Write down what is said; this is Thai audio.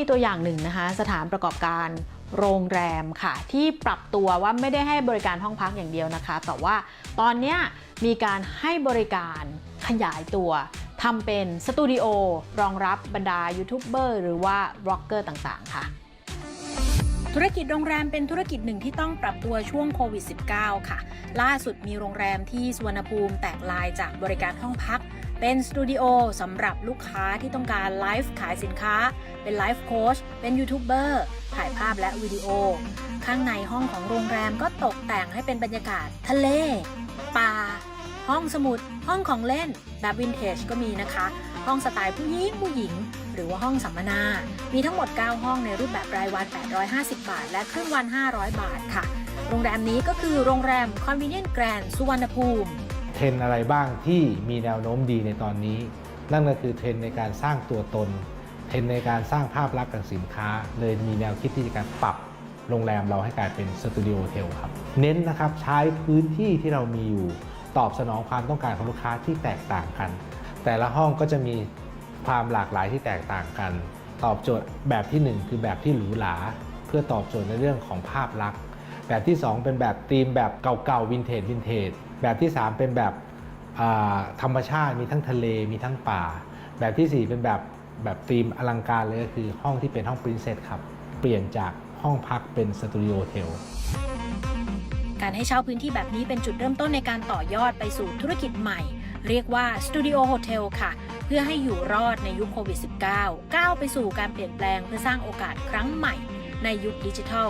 มีตัวอย่างหนึ่งนะคะ สถานประกอบการโรงแรมค่ะ ที่ปรับตัวว่าไม่ได้ให้บริการห้องพักอย่างเดียวนะคะ แต่ว่าตอนนี้มีการให้บริการขยายตัวทำเป็นสตูดิโอรองรับบรรดายูทูบเบอร์หรือว่าบล็อกเกอร์ต่างๆ ค่ะ ธุรกิจโรงแรมเป็นธุรกิจหนึ่งที่ต้องปรับตัวช่วงโควิด -19 ค่ะ ล่าสุดมีโรงแรมที่สุวรรณภูมิแตกลายจากบริการห้องพัก เป็นสตูดิโอสำหรับลูกค้าที่ต้องการไลฟ์ขายสินค้า เป็นไลฟ์โค้ช เป็นยูทูบเบอร์ถ่ายภาพและวิดีโอ ข้างในห้องของโรงแรมก็ตกแต่งให้เป็นบรรยากาศ ทะเล ป่า ห้องสมุด ห้องของเล่น แบบวินเทจก็มีนะคะ ห้องสไตล์ผู้หญิงผู้หญิง หรือว่าห้องสัมมนา มีทั้งหมด 9 ห้องในรูปแบบรายวัน 850 บาท และครึ่งวัน 500 บาทค่ะ โรงแรมนี้ก็คือโรงแรม Convenient Grand สุวรรณภูมิ รนอะไรบ้างที่มีแนวโน้มดีในตอนนี้ นั่นก็คือเทรนในการสร้างตัวตน เทรนในการสร้างภาพลักษณ์ของสินค้า เลยมีแนวคิดที่จะการปรับโรงแรมเราให้กลายเป็นสตูดิโอโฮเทลครับ เน้นนะครับใช้พื้นที่ที่เรามีอยู่ตอบสนองความต้องการของลูกค้าที่แตกต่างกัน แต่ละห้องก็จะมีความหลากหลายที่แตกต่างกัน ตอบโจทย์แบบที่หนึ่งคือแบบที่หรูหราเพื่อตอบโจทย์ในเรื่องของภาพลักษณ์ แบบที่ 2 เป็นแบบธีมแบบเก่าๆวินเทจวินเทจแบบที่ 3 เป็นแบบธรรมชาติมีทั้งทะเลมีทั้งป่า แบบทีสี่ 4 เป็นแบบแบบธีมอลังการเลยก็คือห้องที่เป็นห้องปรินเซสครับเปลี่ยนจากห้องพักเป็นสตูดิโอเทลการให้เช่าพื้นที่แบบนี้เป็นจุดเริ่มต้นในการต่อยอดไปสู่ธุรกิจใหม่ เรียกว่าสตูดิโอโฮเทลค่ะ เพื่อให้อยู่รอดในยุคโควิด -19 ก้าวไปสู่การเปลี่ยนแปลงเพื่อสร้างโอกาสครั้งใหม่ในยุคดิจิทัล